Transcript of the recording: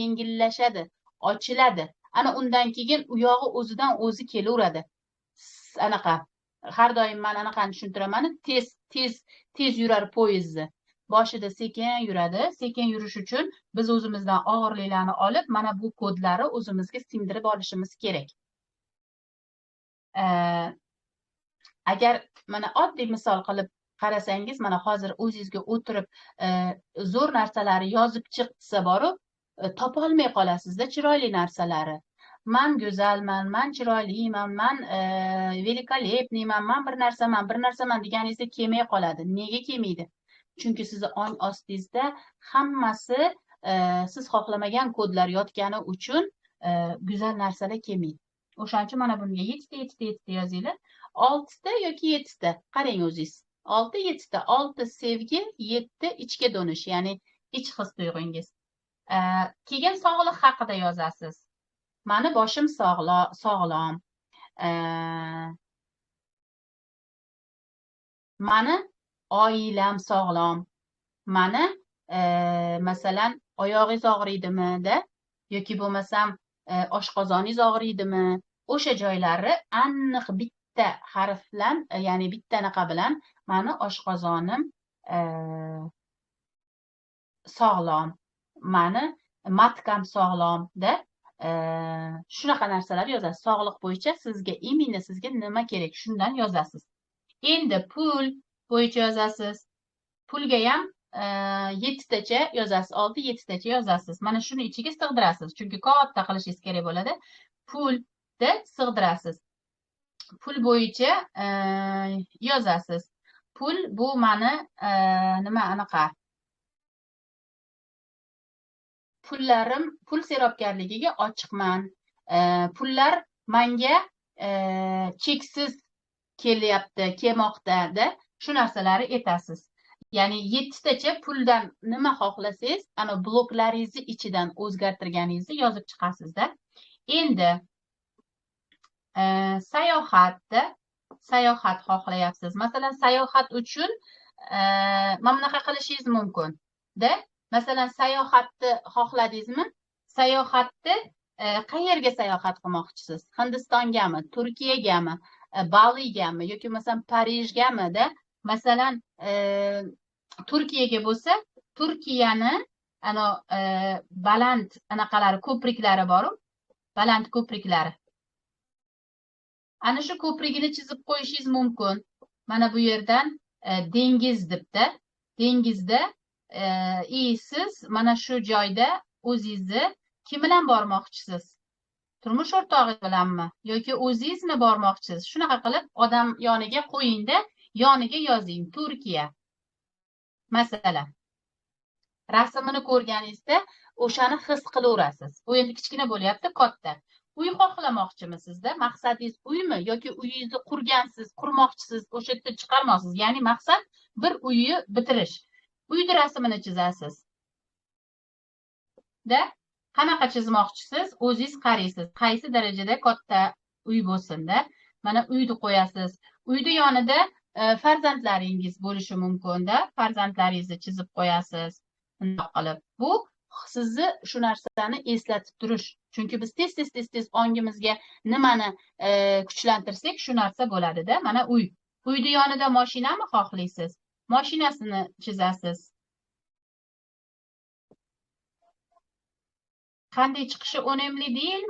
yengillashadi ochiladi. Ana undan keyin u yog'i o'zidan o'zi kelaveradi. Anaqa har doim man anaqani tushuntiraman tez tez tez yurar poyezdni boshida sekin yuradi. Sekin yurish uchun biz o'zimizdan og'irliklarni olib mana bu kodlari o'zimizga singdirib olishimiz kerak. Agar mana oddiy misol qilib qarasangiz mana hozir o'zingizga o'tirib e, zo'r narsalarni yozib chiqsa borib topolmay qolasizda chiroyli narsalari. Man go'zalman man chiroyliman man e, великолепныйman man bir narsaman bir narsaman deganingizda kelmay qoladi. Nega kelmaydi? Chunki sizni ong ostingizda hammasi siz xohlamagan kodlar yotgani uchun go'zal narsalar kelmaydi. O'shaning uchun mana bunga yettita yettita yettita yozinglar. Oltita yoki yettita? Qarang o'zingiz. Olti yettita. Olti sevgi yetti ichga do'nish ya'ni ich his tuyg'ungiz. Э, keyin sog'liq haqida yozasiz. Mani boshim sog'lom. Э, mani oilam sog'lom. Mani э, masalan oyog'ingiz og'riydimida yoki bo'lmasam oshqozoningiz og'riydimi o'sha joylari aniq bitta harf bilan ya'ni bitta anaqa bilan mani oshqozonim sog'lom. Mani matkam sog'lomda e, shunaqa narsalar yozasiz. Sog'liq bo'yicha sizga именно sizga nima kerak? Shundan yozasiz. Endi pul bo'yicha yozasiz. Pulga ham e, yettitacha yozasiz olti yettitacha yozasiz. Mana shuni ichiga sig'dirasiz. Chunki katta qilishingiz kerak bo'ladi. Pulni sig'dirasiz. Pul bo'yicha e, yozasiz. Pul bu mani nima anaqa pullarim pul serobgarligiga ochiqman. E, pullar manga e, cheksiz kelyapti kelmoqdada shu narsalarni aytasiz ya'ni yettitacha puldan nima xohlasangiz ana bloklaringizni ichidan o'zgartirganingizni yozib chiqasizda endi e, sayohatda sayohat xohlayapsiz. Masalan sayohat uchun e, mana bunaqa qilishingiz mumkinda masalan sayohatni xohladingizmi? Sayohatni e, qayerga sayohat qilmoqchisiz? Hindistongami turkiyagami e, baligami yoki bo'lmasam parijgamida masalan e, turkiyaga bo'lsa turkiyani ana baland anaqalari ko'priklari boru. Baland ko'priklari. Ana shu ko'prigini chizib qo'yishingiz mumkin. Mana bu yerdan dengiz debda. Dengizda e, i siz mana shu joyda o'zingizni kim bilan bormoqchisiz? Turmush o'rtog'ingiz bilanmi? Yoki o'zingizmi bormoqchisiz? Shunaqa qilib odam yoniga qo'yingda yoniga yozing. Turkiya. Masalan rasmini ko'rganingizda o'shani his qilaverasiz. Bu endi kichkina bo'lyapti katta. Uy xohlamoqchimisizda? Maqsadingiz uymi? Yoki uyingizni qurgansiz qurmoqchisiz o'sha yerda chiqarmoqchisiz ya'ni maqsad bir uyni bitirish. Uyni rasmini chizasiz? Da? Qanaqa chizmoqchisiz? O'zingiz qaraysiz qaysi darajada katta uy bo'lsinda mana uyni qo'yasiz. Uyni yonida e, farzandlaringiz bo'lishi mumkinda farzandlaringizni chizib qo'yasiz. Bundoq qilib bu sizni shu narsani eslatib turish. Chunki biz tez tez tez tez ongimizga nimani e, kuchlantirsak shu narsa bo'ladida mana uy. Uyni yonida moshinami xohlaysiz? Moshinasini chizasiz qanday chiqishi o'nemli değil.